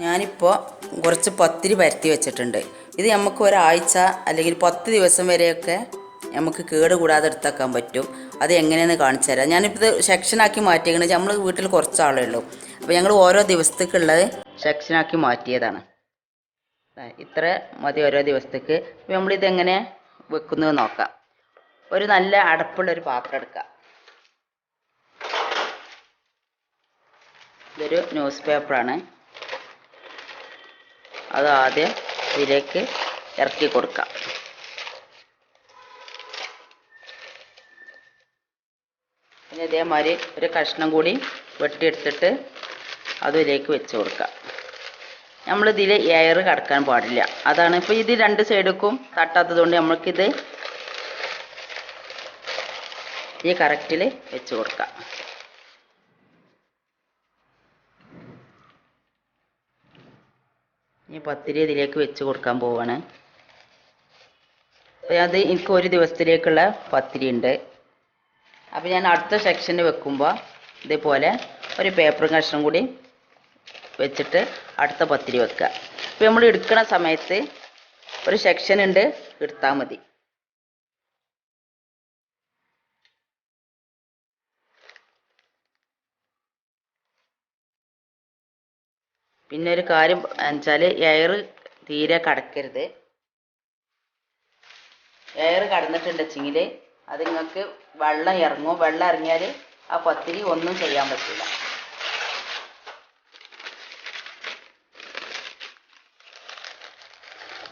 ഞാനിപ്പോൾ കുറച്ച് പത്തിരി പരത്തി വെച്ചിട്ടുണ്ട്. ഇത് നമുക്ക് ഒരാഴ്ച അല്ലെങ്കിൽ പത്ത് ദിവസം വരെയൊക്കെ നമുക്ക് കേട് കൂടാതെ എടുത്തേക്കാൻ പറ്റും. അത് എങ്ങനെയെന്ന് കാണിച്ചു തരാം. ഞാനിപ്പോൾ ഇത് സെക്ഷനാക്കി മാറ്റിയേക്കണത് നമ്മൾ വീട്ടിൽ കുറച്ച് ആളേ ഉള്ളൂ. അപ്പോൾ ഞങ്ങൾ ഓരോ ദിവസത്തേക്കുള്ളത് സെക്ഷനാക്കി മാറ്റിയതാണ്. ഇത്ര മതി ഓരോ ദിവസത്തേക്ക്. അപ്പോൾ നമ്മളിത് എങ്ങനെ വെക്കുന്നത് നോക്കാം. ഒരു നല്ല അടപ്പുള്ള ഒരു പാത്രം എടുക്കാം. ഇതൊരു ന്യൂസ് പേപ്പറാണ്. അത് ആദ്യം ഇതിലേക്ക് ഇറക്കി കൊടുക്കാം. പിന്നെ ഇതേമാതിരി ഒരു കഷ്ണം കൂടി വെട്ടിയെടുത്തിട്ട് അതും ഇതിലേക്ക് വെച്ച് കൊടുക്കാം. നമ്മളിതിൽ എയർ കടക്കാൻ പാടില്ല. അതാണ് ഇപ്പോൾ ഇത് രണ്ട് സൈഡിക്കും തട്ടാത്തതുകൊണ്ട് നമ്മൾക്കിത് ഈ കറക്റ്റിൽ വെച്ച് കൊടുക്കാം. ഈ പത്തിരി ഇതിലേക്ക് വെച്ച് കൊടുക്കാൻ പോവാണ്. അത് എനിക്ക് ഒരു ദിവസത്തിലേക്കുള്ള പത്തിരി ഉണ്ട്. അപ്പോൾ ഞാൻ അടുത്ത സെക്ഷന് വെക്കുമ്പോൾ ഇതേപോലെ ഒരു പേപ്പർ കഷ്ണം കൂടി വെച്ചിട്ട് അടുത്ത പത്തിരി വെക്കുക. അപ്പോൾ നമ്മൾ എടുക്കുന്ന സമയത്ത് ഒരു സെക്ഷൻ ഉണ്ട് എടുത്താൽ മതി. പിന്നെ ഒരു കാര്യം വെച്ചാൽ എയർ തീരെ കടക്കരുത്. എയർ കടന്നിട്ടുണ്ടെച്ചെങ്കിൽ അത് നിങ്ങൾക്ക് വെള്ളം ഇറങ്ങും. വെള്ളം ഇറങ്ങിയാൽ ആ പത്തിരി ഒന്നും ചെയ്യാൻ പറ്റില്ല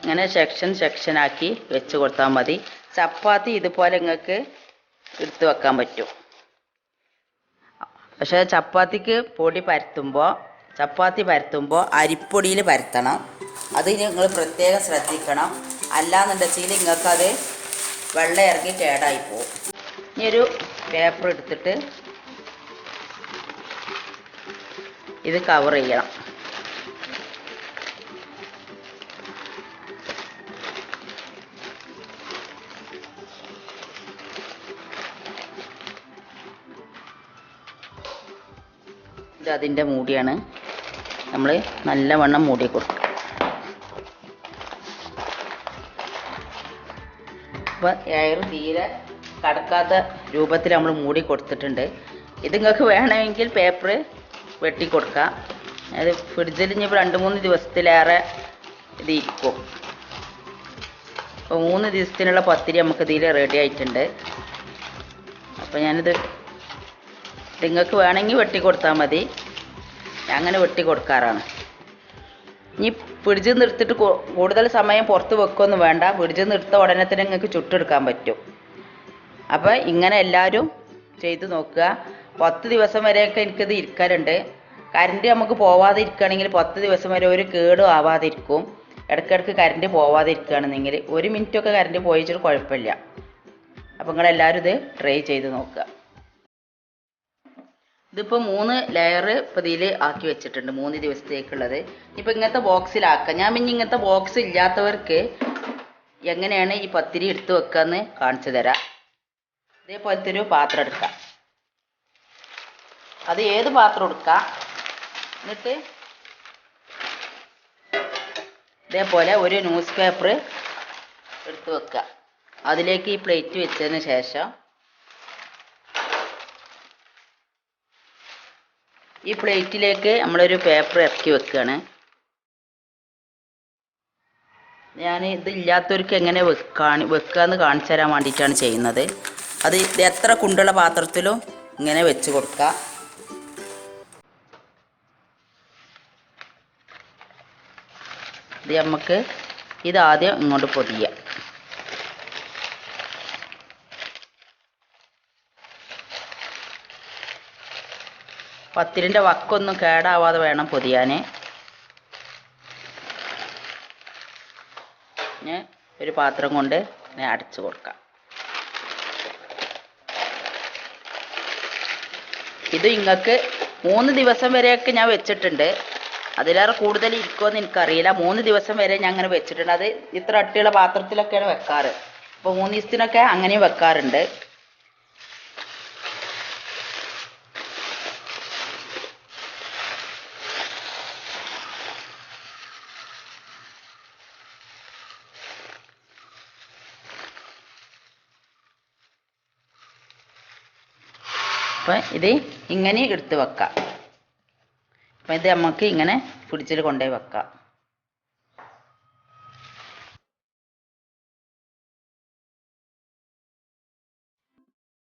ഇങ്ങനെ സെക്ഷൻ സെക്ഷനാക്കി വെച്ച് കൊടുത്താൽ മതി. ചപ്പാത്തി ഇതുപോലെ നിങ്ങൾക്ക് എടുത്ത് വെക്കാൻ പറ്റും. പക്ഷേ ചപ്പാത്തിക്ക് പൊടി പരത്തുമ്പോൾ ചപ്പാത്തി പരത്തുമ്പോൾ അരിപ്പൊടിയിൽ പരത്തണം. അത് നിങ്ങൾ പ്രത്യേകം ശ്രദ്ധിക്കണം. അല്ലാന്നുണ്ടെങ്കിൽ നിങ്ങൾക്കത് വെള്ളം ഇറങ്ങി കേടായി പോകും ഇനി ഒരു പേപ്പർ എടുത്തിട്ട് ഇത് കവർ ചെയ്യണം. ഇത് അതിന്റെ മൂടിയാണ്. നമ്മൾ നല്ലവണ്ണം മൂടി കൊടുക്കും. അപ്പോൾ എയർ തീരെ കടക്കാത്ത രൂപത്തിൽ നമ്മൾ മൂടി കൊടുത്തിട്ടുണ്ട്. ഇത് നിങ്ങൾക്ക് വേണമെങ്കിൽ പേപ്പർ വെട്ടി കൊടുക്കാം. അത് ഫ്രിഡ്ജിൽ ഇനി ഇപ്പോൾ രണ്ട് മൂന്ന് ദിവസത്തിലേറെ ഇത് ഇരിക്കും അപ്പോൾ മൂന്ന് ദിവസത്തിനുള്ള പത്തിരി നമുക്ക് ഇതിൽ റെഡി ആയിട്ടുണ്ട്. അപ്പോൾ ഞാനിത് നിങ്ങൾക്ക് വേണമെങ്കിൽ വെട്ടി കൊടുത്താൽ മതി. അങ്ങനെ വെട്ടി കൊടുക്കാറാണ്. ഇനി പിടിച്ച് നിർത്തിട്ട് കൂടുതൽ സമയം പുറത്ത് വെക്കൊന്നും വേണ്ട. പിടിച്ച് നിർത്ത ഉടനെ തന്നെ നിങ്ങൾക്ക് ചുട്ടെടുക്കാൻ പറ്റും. അപ്പോൾ ഇങ്ങനെ എല്ലാവരും ചെയ്ത് നോക്കുക. പത്ത് ദിവസം വരെയൊക്കെ എനിക്കത് ഇരിക്കാറുണ്ട് കറണ്ട് നമുക്ക് പോവാതെ ഇരിക്കുകയാണെങ്കിൽ പത്ത് ദിവസം വരെ ഒരു കേടും ആവാതെ ഇരിക്കും ഇടയ്ക്കിടയ്ക്ക് കറണ്ട് പോവാതെ ഇരിക്കുകയാണെന്നെങ്കിൽ ഒരു മിനിറ്റൊക്കെ കറണ്ട് പോയിച്ചിട്ട് കുഴപ്പമില്ല. അപ്പോൾ നിങ്ങളെല്ലാവരും ഇത് ട്രൈ ചെയ്ത് നോക്കുക. ഇതിപ്പോൾ മൂന്ന് ലെയർ ഇപ്പോൾ ഇതിൽ ആക്കി വെച്ചിട്ടുണ്ട് മൂന്ന് ദിവസത്തേക്കുള്ളത്. ഇപ്പോൾ ഇങ്ങനത്തെ ബോക്സിലാക്കാം ഞാൻ പിന്നെ ഇങ്ങനത്തെ ബോക്സ് ഇല്ലാത്തവർക്ക് എങ്ങനെയാണ് ഈ പത്തിരി എടുത്ത് വെക്കാന്ന് കാണിച്ചു തരാം. ഇതേപോലത്തെ ഒരു പാത്രം എടുക്കാം. അത് ഏത് പാത്രം എടുക്കാം? എന്നിട്ട് ഇതേപോലെ ഒരു ന്യൂസ് പേപ്പർ എടുത്ത് വെക്കുക അതിലേക്ക് ഈ പ്ലേറ്റ് വെച്ചതിന് ശേഷം ഈ പ്ലേറ്റിലേക്ക് നമ്മളൊരു പേപ്പർ ഇറക്കി വെക്കുകയാണ് ഞാൻ ഇത് ഇല്ലാത്തവർക്ക് എങ്ങനെ വെക്കാണ് വെക്കാന്ന് കാണിച്ചു തരാൻ വേണ്ടിയിട്ടാണ് ചെയ്യുന്നത്. അത് ഇത് എത്ര കുണ്ടുള്ള പാത്രത്തിലും ഇങ്ങനെ വെച്ച് കൊടുക്കുക. ഇത് നമുക്ക് ഇതാദ്യം ഇങ്ങോട്ട് പൊതിയാം പത്തിരിന്റെ വക്കൊന്നും കേടാവാതെ വേണം പൊതിയാൻ ഞാൻ ഒരു പാത്രം കൊണ്ട് ഞാൻ അടച്ചു കൊടുക്കാം. ഇത് നിങ്ങൾക്ക് മൂന്ന് ദിവസം വരെയൊക്കെ ഞാൻ വെച്ചിട്ടുണ്ട്. അതിലേറെ കൂടുതൽ ഇരിക്കുമെന്ന് എനിക്കറിയില്ല. മൂന്ന് ദിവസം വരെ ഞാൻ അങ്ങനെ വെച്ചിട്ടുണ്ട്. അത് ഇത്ര അട്ടിയുള്ള പാത്രത്തിലൊക്കെയാണ് വെക്കാറ്. അപ്പോൾ മൂന്ന് ദിവസത്തിനൊക്കെ അങ്ങനെയും വെക്കാറുണ്ട്. അപ്പം ഇത് ഇങ്ങനെ എടുത്ത് വെക്കാം. അപ്പം ഇത് നമുക്ക് ഇങ്ങനെ ഫ്രിഡ്ജിൽ കൊണ്ടുപോയി വെക്കാം.